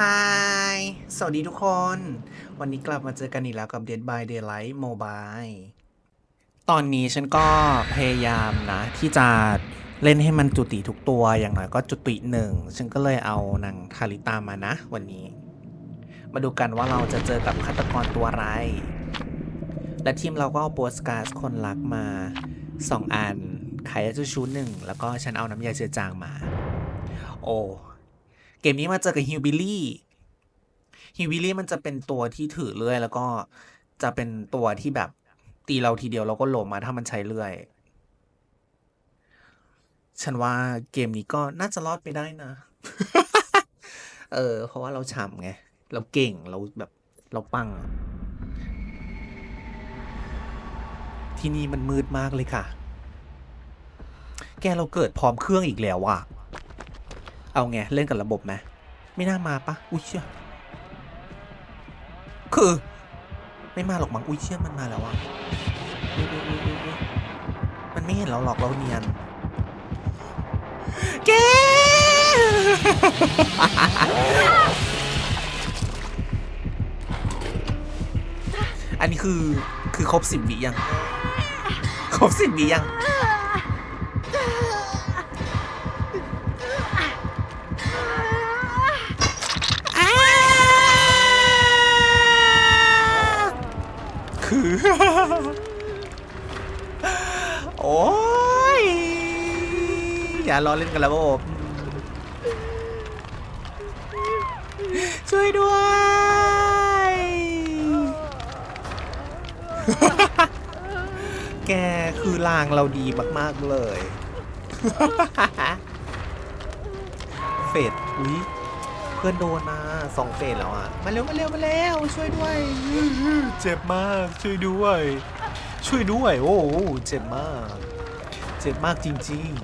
ฮายสวัสดีทุกคน วันนี้กลับมาเจอกันอีกแล้วกับ Dead by Daylight Mobile ตอนนี้ฉันก็พยายามนะ ที่จะเล่นให้มันจุติทุกตัวอย่างน้อยก็จุติหนึ่ง ฉันก็เลยเอานางคาริตามานะ วันนี้ มาดูกันว่าเราจะเจอกับฆาตกรตัวอะไร และทีมเราก็เอาโปสการ์ดคนรักมา 2 อันไขจะชูหนึ่งแล้วก็ฉันเอาน้ำยาเจือจางมา โอ้ เกมนี้มาเจอกับฮิวบิลลี่ฮิวบิลลี่มันจะเป็นตัวที่ถือเลื่อย แล้วก็จะเป็นตัวที่แบบตีเราทีเดียวเราก็หลบมาถ้ามันใช้เลื่อย ฉันว่าเกมนี้ก็น่าจะรอดไปได้นะ เออ เพราะว่าเราฉ่ำไง เราเก่งเราแบบเราปัง ที่นี่มันมืดมากเลยค่ะ แกเราเกิดพร้อมเครื่องอีกแล้วอะ เอาไง เล่นกับระบบไหมไม่น่ามาปะอุ้ยเชี่ยคือ ไม่มาหรอกมั้งอุ้ยเชี่ยมันมาแล้วอะมันไม่เห็นเราหรอกเราเนียนแกอันนี้คือคือครบสิบวิยัง ครบสิบวิยัง คือ โอ้ย อย่าล้อเล่นกันแล้วผมช่วยด้วย แกคือลางเราดีมาก ๆ เลย เฟดอุ้ย พื่อนโดนนะสองเฟสแล้วอะ มาเร็วมาเร็วมาเร็วช่วยด้วยเจ็บมากช่วยด้วย ช่วยด้วย โอ้เจ็บมาก เจ็บมากจริงๆ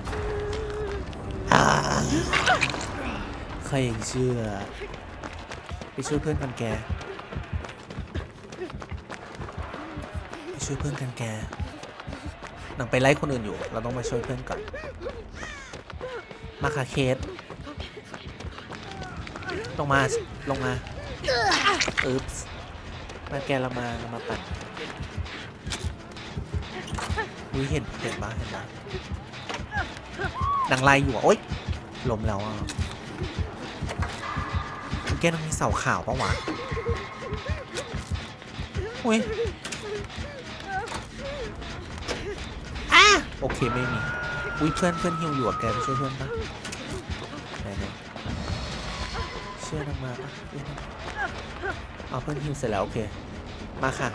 ใครยังเชื่อ ไปช่วยเพื่อนกันแกไปช่วยเพื่อนกันแกหนังไปไล่คนอื่นอยู่ เราต้องมาช่วยเพื่อนก่อนมาค่ะเคส ลงมาลงมาอึ๊บมาแกเรามาเรามาปั่นอุ้ยเห็นเห็นปะเห็นปะนางไล่อยู่อะโอ๊ยล้มแล้วอะแกต้องมีเสาขาวปะวะอุ้ยอะโอเคไม่มีอุ้ยเพื่อนเพื่อนหิวอยู่อะแกไปช่วยเพื่อนปะ ชื่อนางมาปะเอ้ยนาเอาเพื่อนหิวเสร็จแล้วโอเค มาค่ะ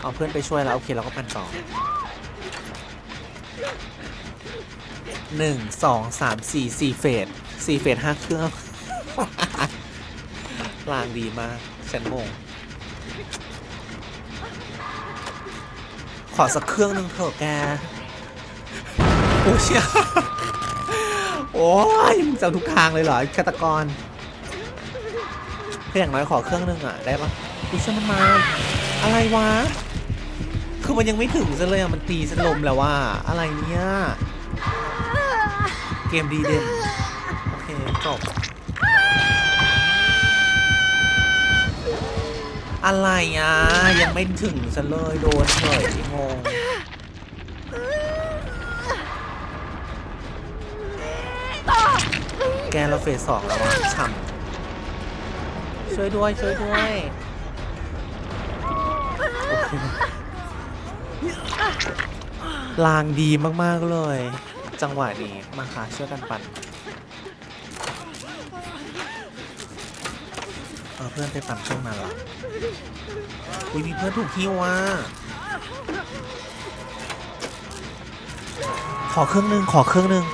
เอาเพื่อนไปช่วยแล้วโอเคเราก็ปั่นต่อหนึ่งสองสามสี่สี่เฟสสี่เฟสห้าเครื่องลางดีมากฉันงงขอสักเครื่องหนึ่งเถอะแกโอ้เชี่ยโอ้ยมึงจะเอาทุกทางเลยเหรอฆาตกร ค่อย่างน้อยขอเครื่องหนึงอะได้ปะดิฉันมันมาอะไรวะ คือมันยังไม่ถึงซะเลยอะมันตีสลมแล้วว่า อะไรเนี่ยเกมดีเด่นโอเคจบอะไรอะยังไม่ถึงซะเลยโดนเฉยงงแกเราเฟสสองแล้วอะช่ำ ช่วยด้วยช่วยด้วยลางดีมากๆเลย จังหวะนี้มาค่ะช่วยกันปั่นเออเพื่อนไปปั่นช่วงนั้นหรออุ้ยมีเพื่อนถูกฮิวอะขอเครื่องหนึงขอเครื่องหนึง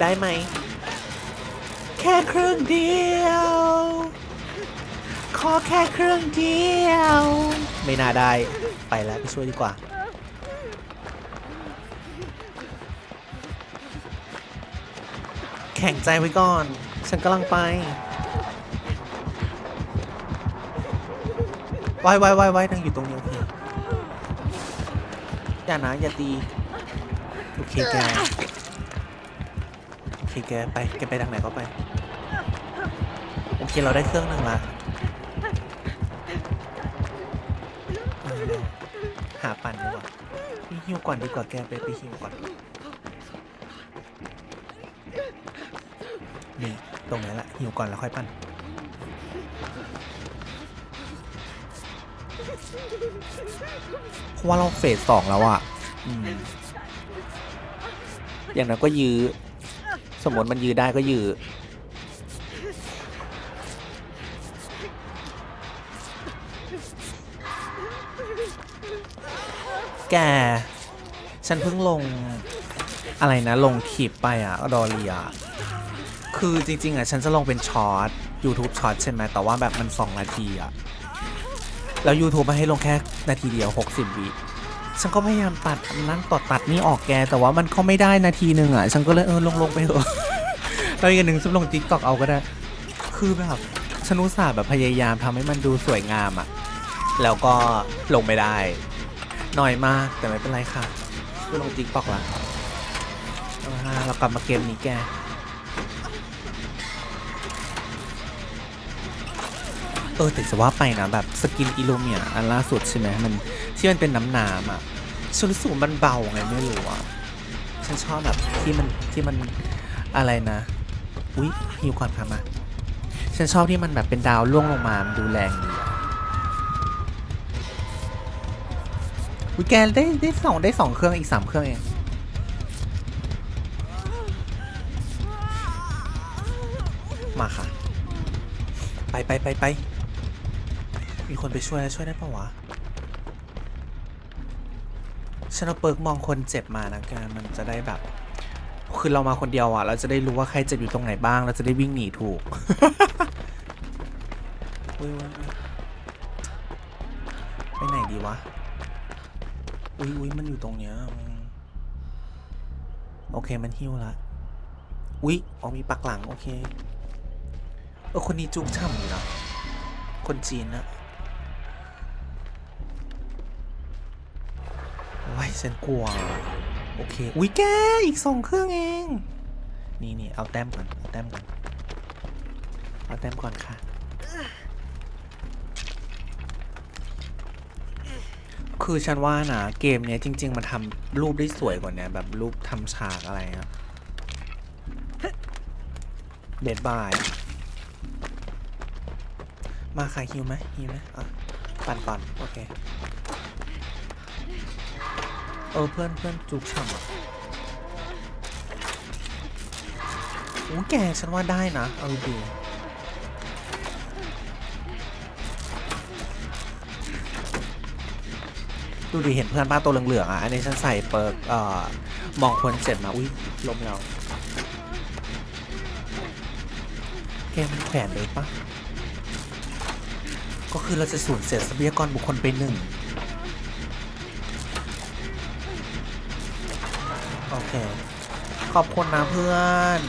ได้ไหม แค่ครึ่งเดียว ขอแค่ครึ่งเดียว ไม่น่าได้ ไปแล้วไปช่วยดีกว่า แข่งใจไว้ก่อน ฉันกำลังไปไว้ไว้ไว้ไว้นั่งอยู่ตรงนี้โอเคอย่านะอย่าตี โอเคแก โอเคแกไป แกไปทางไหนก็ไป เคเราได้เครื่องหนึ่งละหาปั่นดีกว่าพี่ฮิวก่อนดีกว่าแกไปไปฮิวก่อน นี่ ตรงนี้แหละหิวก่อนแล้วค่อยปั่นเพราะว่าเราเฟสสองแล้วอะอืมอย่างนั้นก็ยื้อ สมมติมันยื้อได้ก็ยื้อ แก ฉันเพิ่งลงอะไรนะ ลงคลิปไปอะดอเรียคือจริง ๆอะฉันจะลงเป็นช็อต YouTube ช็อตใช่ไหมแต่ว่าแบบมัน 2 นาทีอะแล้ว YouTube มาให้ลงแค่นาทีเดียว 60 วิฉันก็พยายามตัดนั่งต่อตัดนี่ออกแก แต่ว่ามันก็ไม่ได้นาทีหนึ่งอะฉันก็เลยเออลงลงไปเถอะแล้วอีกหนึ่งฉันลง TikTok เอาก็ได้ คือแบบฉันอุตส่าห์แบบพยายามทำให้มันดูสวยงามอะแล้วก็ลงไม่ได้ หน้อยมากแต่ไม่เป็นไรค่ะก็ลง TikTok ละเอาละเรากลับมาเกมนี้แกเออแต่จะว่าไปนะแบบสกินอิลูเมียอันล่าสุดใช่ไหมมันที่มันเป็นน้ำน้ำอะฉันรู้สึกมันเบาไงไม่รู้อะฉันชอบแบบที่มันที่มันอะไรนะอุ๊ยฮิวก่อนค่ะมาฉันชอบที่มันแบบเป็นดาวล่วงลงมามันดูแรงดี อุ๊ยแกได้ได้สองได้สองเครื่องอีกสามเครื่องเองมาค่ะ ไปไปไปไปมีคนไปช่วยแล้วช่วยได้ปะวะฉันเอาเปิร์กมองคนเจ็บมานะแกมันจะได้แบบ คือเรามาคนเดียวอะ เราจะได้รู้ว่าใครเจ็บอยู่ตรงไหนบ้าง เราจะได้วิ่งหนีถูกไปไหนดีวะ อุ้ยอุ้ยมันอยู่ตรงเนี้ยโอเคมันหิ้วละ อุ้ยอ๋อมีปักหลัง โอเค เออคนนี้จุกช่ำอยู่นะคนจีนนะโอ้ยฉันกลัว โอเค อุ้ยแก อีกสองเครื่องเอง นี่นี่เอาแต้มก่อน เอาแต้มก่อน เอาแต้มก่อนค่ะ คือฉันว่านะเกมเนี้ยจริง ๆ มันทำรูปได้สวยกว่านี้แบบรูปทำฉากอะไรอะเดดบาย มาค่ะฮิวไหมฮิวไหมอะปั่นก่อนโอเค เออเพื่อนเพื่อนจุกฉ่ำอะโอ้แกฉันว่าได้นะ เอาดี ดูดิเห็นเพื่อนป้าตัวเหลืองๆอะ อันนี้ฉันใส่เปิร์กเอ่อมองคนเจ็บมาอุ้ยลมแล้วแกมันแขวนเลยปะก็คือเราจะสูญเสียทรัพยากรบุคคลไปหนึ่งโอเค ขอบคุณนะเพื่อน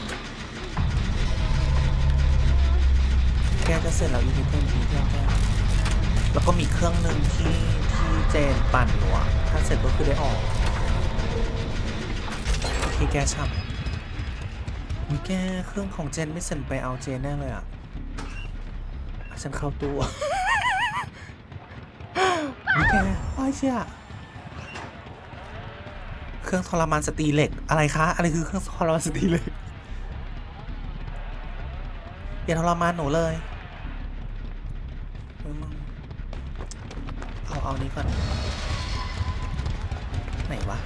แกจะเสร็จแล้วอีกนิดนึงทีเดียวแกแล้วก็มีเครื่องหนึ่งที่ เจนปั่นอยู่อะถ้าเสร็จก็คือได้ออกโอเคแกช่ำมีแกเครื่องของเจนไม่เสร็จไปเอาเจนแน่เลยอะ่ะฉันเข้าตู้มีแกอ้เชี่ยเครื่องทรมานสตีเหล็กอะไรคะ อะไรคือเครื่องทรมานสตีเหล็กอย่าทรมานหนูเลยเฮ้ยมึง เอาเอนี้ก่อน ไหนวะ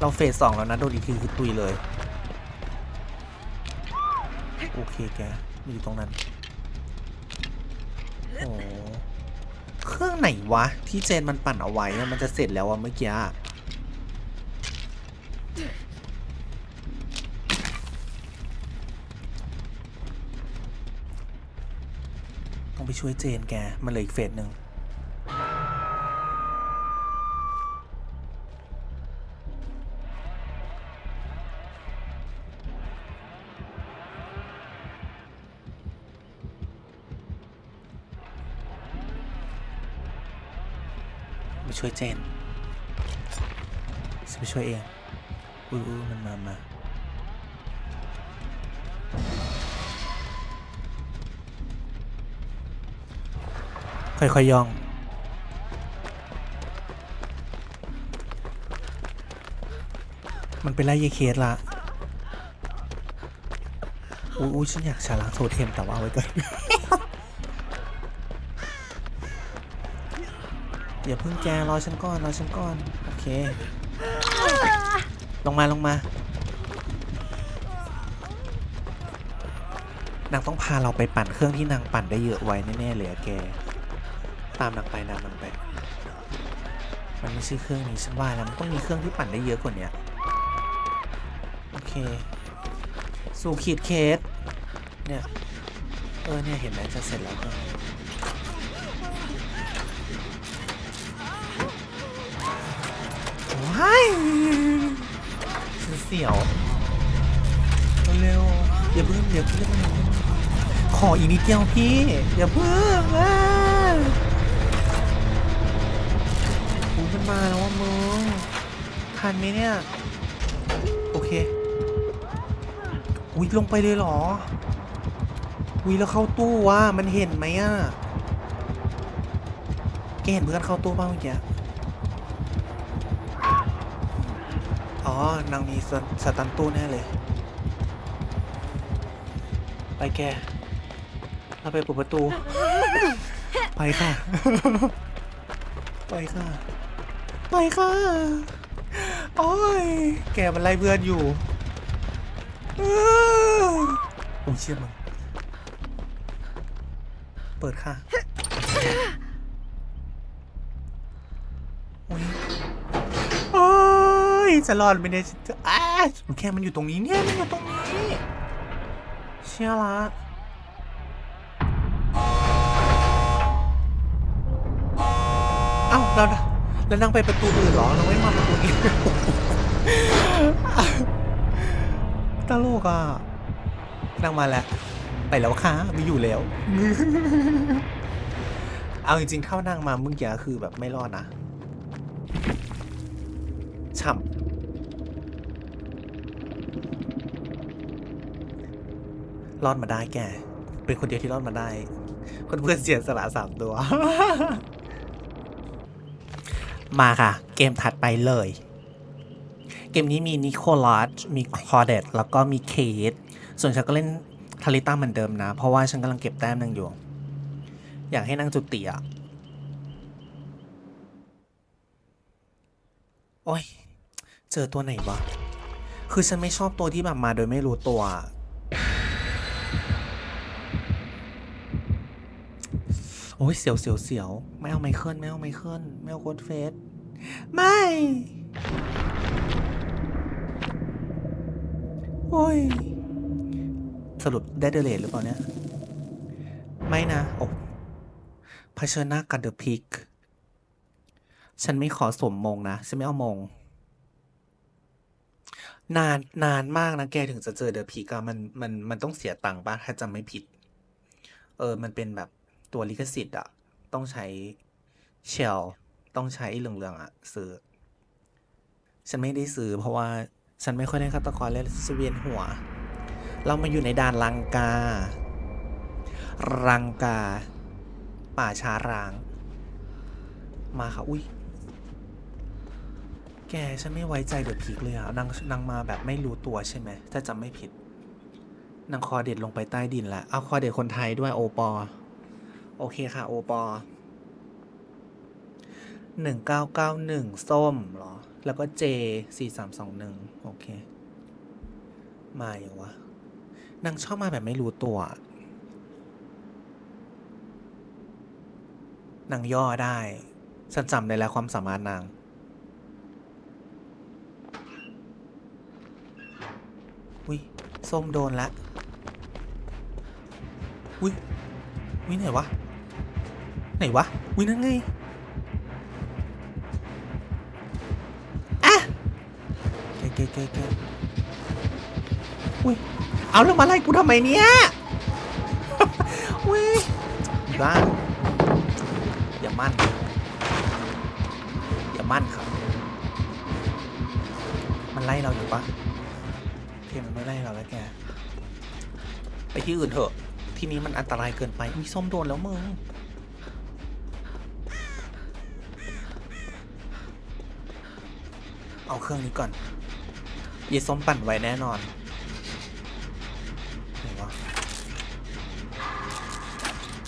เราเฟสสองแล้วนะ โดนอีกทีคือตุยเลย โอเคแกมันอยู่ตรงนั้น โอ้เครื่องไหนวะ ที่เจนมันปั่นเอาไว้ มันจะเสร็จแล้วอะเมื่อกี้ต้องไปช่วยเจนแก มันเหลืออีกเฟสหนึ่ง ช่วยเจนฉัไปช่วยเองอู้มันมามาค่อยๆยยอง มันเป็นไรเยเคสละอู้ฉันอยากฉลางโซเทมแต่ว่าไว้ก่อน อย่าเพิ่งแกรอฉันก่อนรอฉันก่อนโอเค ลงมาลงมานางต้องพาเราไปปั่นเครื่องที่นางปั่นได้เยอะไว้แน่ๆเลยอะแก ตามนางไปนางมันไป มันไม่ใช่เครื่องนี้ฉันว่าแล้วมันต้องมีเครื่องที่ปั่นได้เยอะกว่านี้โอเค สู่ขีดเคสเนี่ย เออเนี่ยเห็นไหมจะเสร็จแล้วก็ ว้ยเสียวเร็วๆอย่าเพิ่งอย่าเพิ่งขออีกนิดเดียวพี่ อย่าเพิ่งอะอุ้ยมันมาแล้วว่ามึงทันไหมเนี่ย โอเค อุ้ยลงไปเลยเหรอ อุ้ยแล้วเข้าตู้ว่ะมันเห็นไหมอะแกเห็นเพื่อนเข้าตู้บ้างเมื่อกี้ อ๋อนางมีสสตันตู้แน่เลย ไปแก เราไปเปิดประตู ไปค่ะ ไปค่ะ ไปค่ะ โอ้ย แกมันไล่เพื่อนอยู่อโอ้ยเชี่ยมันเปิดค่ะโอ้ย จะรอดไมเนี่ยจะอ้าแค่มันอยู่ตรงนี้เนี่ยมันอยู่ตรงนี้เชี่ยละเอ้าแล้วนะแล้วนั่งไปประตูอื่นหรอเราไม่มาประตูนี้ตลกอะนั่งมาแล้วไปแล้วค่ะไม่อยู่แล้ว เอาจริงๆเข้านั่งมาเมื่อกี้คือแบบไม่รอดนะ ฉ่ำ รอดมาได้แก เป็นคนเดียวที่รอดมาได้ คนเพื่อนเสียสละสามตัว มาค่ะ เกมถัดไปเลย เกมนี้มีนิโคลัสมีคลอเดตแล้วก็มีเคทส่วนฉันก็เล่นทาริต้าเหมือนเดิมนะ เพราะว่าฉันกำลังเก็บแต้มนางอยู่ อยากให้นางจุติอะ โอ้ย เจอตัวไหนวะ คือฉันไม่ชอบตัวที่แบบมาโดยไม่รู้ตัว โอ้ยเสียวเสียวเสียวไม่เอาไมเคิลไม่เอาไมเคิลไม่เอาโค้ดเฟสไม่โอ้ยสรุปได้เดเลทหรือเปล่าเนี่ย ไม่นะ โอ้เผชิญหน้ากับเดอะพิกฉันไม่ขอสวมมงนะ ฉันไม่เอามง นานนานมากนะแกถึงจะเจอเดอะพิกอะมันมันมันต้องเสียตังค์ป่ะ ถ้าจำไม่ผิด เออ มันเป็นแบบ ตัวลิขสิทธิ์อะต้องใช้เชลต้องใช้เหลืองๆอะซื้อ ฉันไม่ได้ซื้อเพราะว่าฉันไม่ค่อยได้ฆาตกรและสเวียนหัว เรามาอยู่ในด่านลังกา รังกา ป่าช้าร้าง มาค่ะ อุ้ย แกฉันไม่ไว้ใจเดอะพีกเลยอะนางนางมาแบบไม่รู้ตัวใช่ไหม ถ้าจำไม่ผิดนางคอเด็ดลงไปใต้ดินแล้วเอาคอเด็ดคนไทยด้วยโอปอ โอเคค่ะ โอปอหนึ่งเก้าเก้าหนึ่งส้มเหรอ แล้วก็เจสี่สามสองหนึ่งโอเค มาอย่างวะนางชอบมาแบบไม่รู้ตัวนางย่อได้ ฉันจำได้แล้วความสามารถนาง อุ้ยส้มโดนละ อุ้ยอุ้ยไหนวะ ไหนวะอุ้ยนั่นไงอะแกแกแกแกอุ้ยเอาแล้วมาไล่กูทำไมเนี่ยอุ้ยอีบ้านอย่ามั่นอย่ามั่นครับ มันไล่เราอยู่ปะโอเคมันไม่ไล่เราแล้วแกไปที่อื่นเถอะ ที่นี้มันอันตรายเกินไปมีส้มโดนแล้วมึง เอาเครื่องนี้ก่อนเยส้มปั่นไว้แน่นอนไหนวะ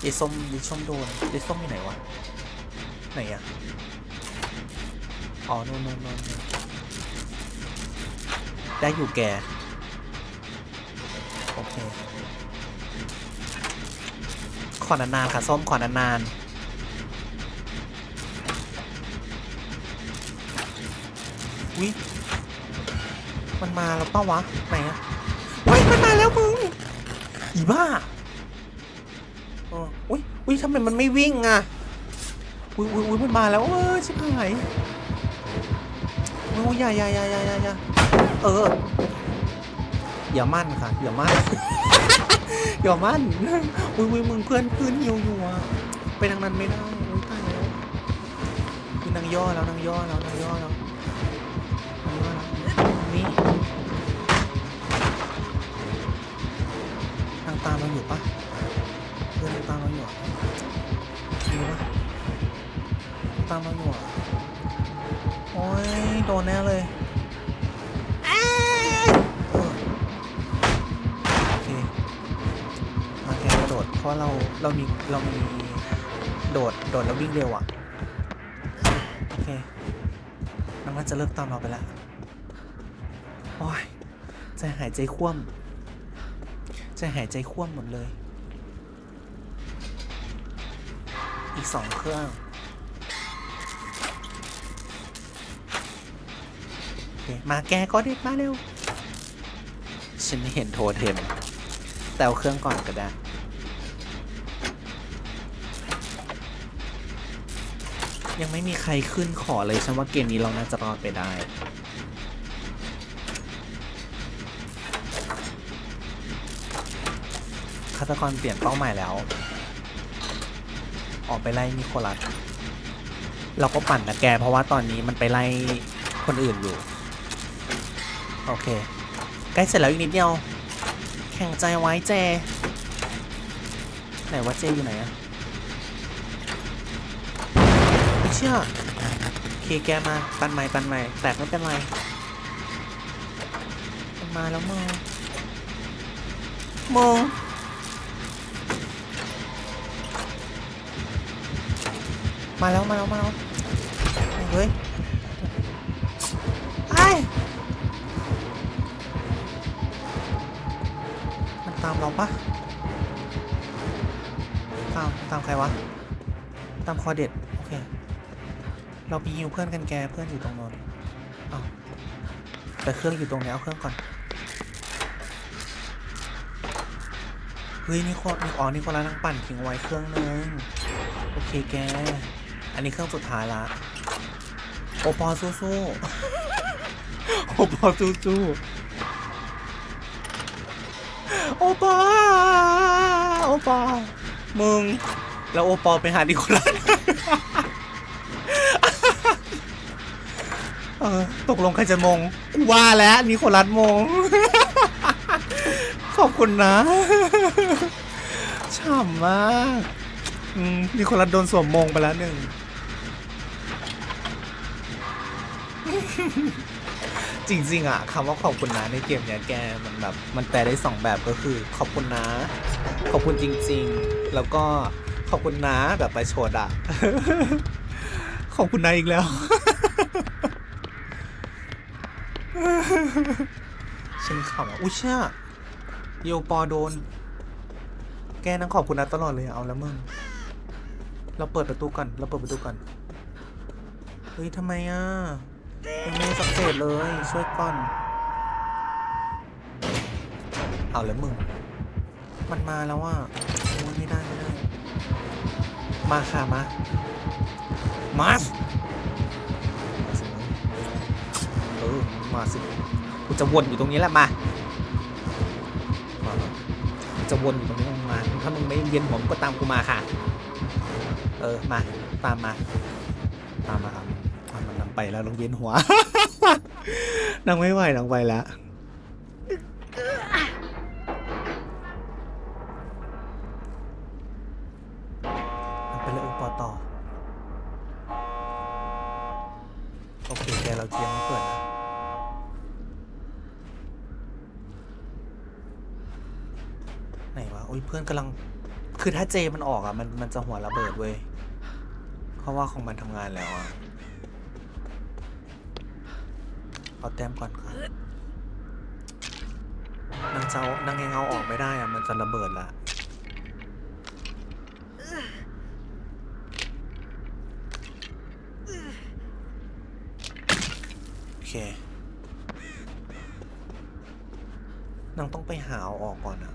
เยส้มเยส้มโดนเยส้มอยู่ไหนวะ ไหนอะอ๋อนู่นนู่นนู่นนู่นได้อยู่แกโอเคขอนานๆค่ะส้มขอนานๆ วิมันมาแล้วเป้าวะ ไหนอะเฮ้ยมันมาแล้วมึง อีบ้าอออุ้ยอุ้ยทำไมมันไม่วิ่งอะอุ้ยอุ้ยอุ้ยมันมาแล้ว เออชิบหายอุ้ยอย่าอย่าอย่าอย่าอย่าอย่เออ อย่ามั่นค่ะ อย่ามั่น อย่ามั่น อุ้ยอุ้ยมึงเพื่อนเพื่อนหิวอยู่อะไปทางนั้นไม่ได้อุ้ยตายแล้วคือนางย่อแล้วนางย่อแล้วนางย่อแล้ว นี่นางตามเราอยู่ปะเพื่อนนางตามเราอยู่อะมีปะนางตามเราอยู่อะโอ้ยโดนแน่เลยอ้าเออโอเคมาแกกระโดดเพราะเราเรามีเรามีโดดโดดแล้ววิ่งเร็วอะ โอเคน้ำมันจะเลิกตามเราไปแล้ว โอ้ยใจหายใจคว่ำใจหายใจคว่ำหมดเลย อีกสองเครื่อง โอเค มาแกก็เด็ดมาเร็ว ฉันไม่เห็นโทเทม แต่เอาเครื่องก่อนก็ได้ยังไม่มีใครขึ้นขอเลย ฉันว่าเกมนี้เราน่าจะรอดไปได้าตกรเปลี่ยนเป้าหมายแล้ว ออกไปไล่นิโคลัสเราก็ปั่นนะแก เพราะว่าตอนนี้มันไปไล่คนอื่นอยู่ โอเค ใกล้เสร็จแล้วอีกนิดเดียว แข่งใจไว้เจ ไหนว่าเจอยู่ไหนอะไม่เชื่อโอเคแกมา ปันใหม่ปันใหม่แตกไม่เป็นไรมันมาแล้วมึงมึง มาแล้วมาแล้วมาแล้วเฮ้ยไอ้มันตามเราปะตามตามใครวะ ตามคอเด็ดโอเค เราไปยิวเพื่อนกันแกเพื่อนอยู่ตรงโน้นอาแต่เครื่องอยู่ตรงนี้เอาเครื่องก่อนเฮ้ยนี่โคตรนี่อ๋อนี่คนละนั่งปั่นทิ้งไว้เครื่องนึง โอเคแก อันนี้เครื่องสุดท้ายละ โอปอสู้ๆ โอปอสู้ๆ โอปอโอปอมึง แล้วโอปอไปหานิโคลัสเออตกลงใครจะมงกูว่าแล้วนิโคลัสมง ขอบคุณนะฉ่ำมากนิโคลัสโดนสวมมงไปแล้วหนึ่ง จริง ๆ อะคำว่าขอบคุณนะในเกมเนี้ยแกมันแบบมันแปลได้สองแบบก็คือ ขอบคุณนะ ขอบคุณจริง ๆ แล้วก็ขอบคุณนะแบบไปโชดอะ ขอบคุณนะอีกแล้ว ฉันขำอะอุ้ยเชี่ยโยปอโดน แกนั่งขอบคุณนะตลอดเลยเอาแล้วมึงเราเปิดประตูก่อนเราเปิดประตูก่อนเฮ้ยทำไมอะ ยังไม่สักเศษเลย ช่วยก่อน เอาแล้วมึง มันมาแล้วอะโอ้ยไม่ได้ไม่ได้ มาค่ะมา มาสมาสิมึงเออมาสิกูจะวนอยู่ตรงนี้แหละมามากูจะวนอยู่ตรงนี้มา ถ้ามึงไม่เวียนหัวมึงก็ตามกูมาค่ะ เออมาตามมา ตามมาครับอะมันนำ ไปแล้วลองเวียนหัวนางไม่ไหวนางไปแล้วไปเลยองปต่อโอเคแกเราเจียงไม่เปิดนะไหนวะโอ้ยเพื่อนกำลังคือถ้าเจมันออกอะมันมันจะหัวระเบิดเว้ยเพราะว่าของมันทำงานแล้วอะ เอาแต้มก่อนครับนางเจ้านางยังเอาออกไม่ได้อะมันจะระเบิดละโอเคนางต้องไปหาเอาออกก่อนอะ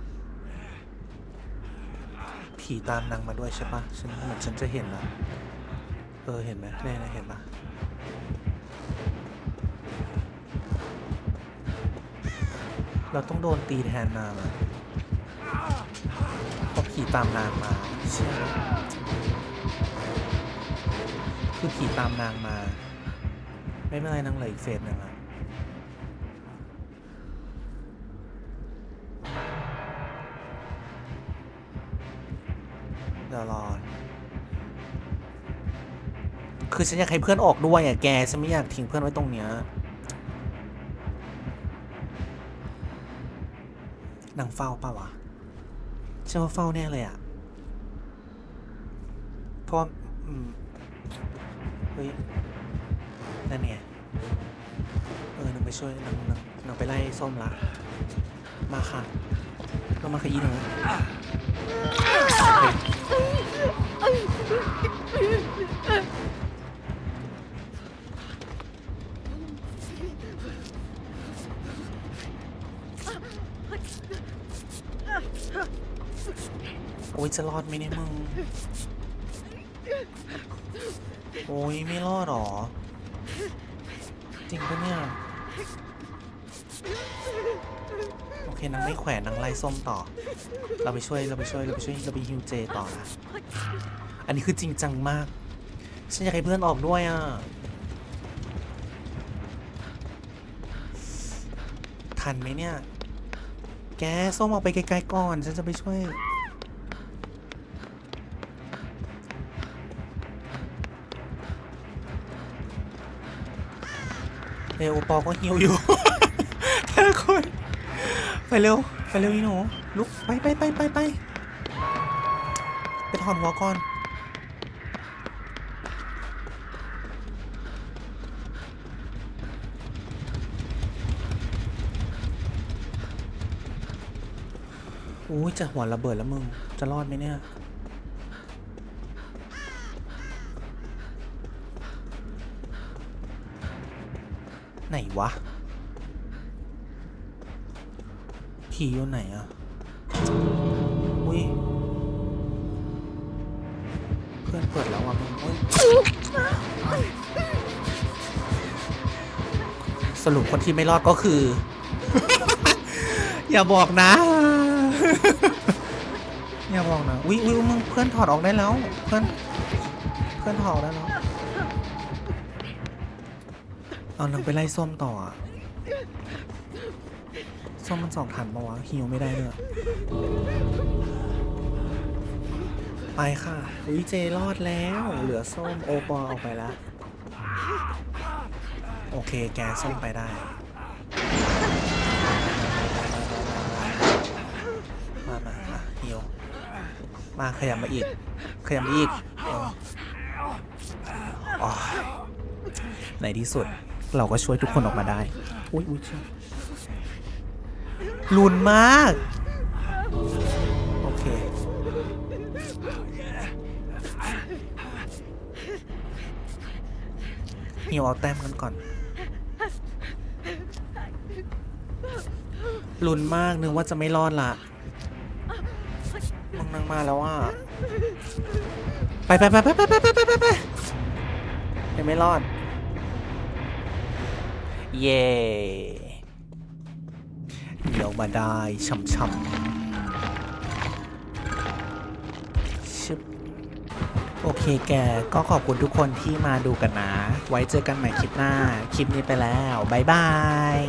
ผีตามนางมาด้วยใช่ปะฉันเหมือนฉันจะเห็นนะเออเห็นไหมเนี่ยเห็นปะ เราต้องโดนตีแทนนางอะเพราะผีตามนางมาเชื่อไหมคือผีตามนางมา ไม่เป็นไรนางเหลืออีกเฟสหนึ่งอะเดี๋ยวรอคือฉันอยากให้เพื่อนออกด้วยอะแกฉันไม่อยากทิ้งเพื่อนไว้ตรงเนี้ย นางเฝ้าป่าวะเชื่อว่าเฝ้าแน่เลยอะเพราะอืมเฮ้ยนั่นไงเออนางไปช่วยนางนางนางไปไล่ส้มละมาค่ะเรามาค่ะอีหนู โอ้ยจะรอดไหมเนี่ยมึง โอ้ยไม่รอดหรอ จริงปะเนี่ย โอเคนางไม่แขวนนางไล่ส้มต่อ เราไปช่วยเราไปช่วยเราไปช่วยเราไปฮิวเจต่อนะอันนี้คือจริงจังมาก ฉันอยากให้เพื่อนออกด้วยอะทันไหมเนี่ย แกส้มออกไปไกลๆก่อน ฉันจะไปช่วย เร็วปอก็หิวอยู่แต่ละคนไปเร็ว ไปเร็วอีหนูลุกไปไปไปไปไปไปถอนหัวก่อนอุ้ยจะหัวระเบิดแล้วมึง จะรอดไหมเนี่ย ไหนวะ ผีอยู่ไหนอะอุ้ย เพื่อนเปิดแล้วอะมึงอุ้ย สรุปคนที่ไม่รอดก็คือ อย่าบอกนะ อย่าบอกนะ อุ้ยอุ้ยมึงเพื่อนถอดออกได้แล้ว เพื่อน เพื่อนถอดได้แล้ว เอานังไปไล่ส้มต่ออะส้มมันสองทันปะวะฮิวไม่ได้เลยไปค่ะอุ้ยเจรอดแล้ว เหลือส้มโอปอออกไปแล้ว โอเคแกส้มไปได้ มามามาฮิวมาขยับมาอีก ขยับมาอีกเอออ๋อในที่สุด เราก็ช่วยทุกคนออกมาได้อุ้ยอุ้ยลุนมาก โอเค หิวเอาแต้มกันก่อน ลุนมากนึกว่าจะไม่รอดละมึงนั่งมาแล้วอะ ไปไปไปไปไปไปไปไปไปยังไม่รอด เย่เดี๋ยวมาได้ช่ำๆชึบโอเคแกก็ขอบคุณทุกคนที่มาดูกันนะ ไว้เจอกันใหม่คลิปหน้า คลิปนี้ไปแล้ว บ๊ายบาย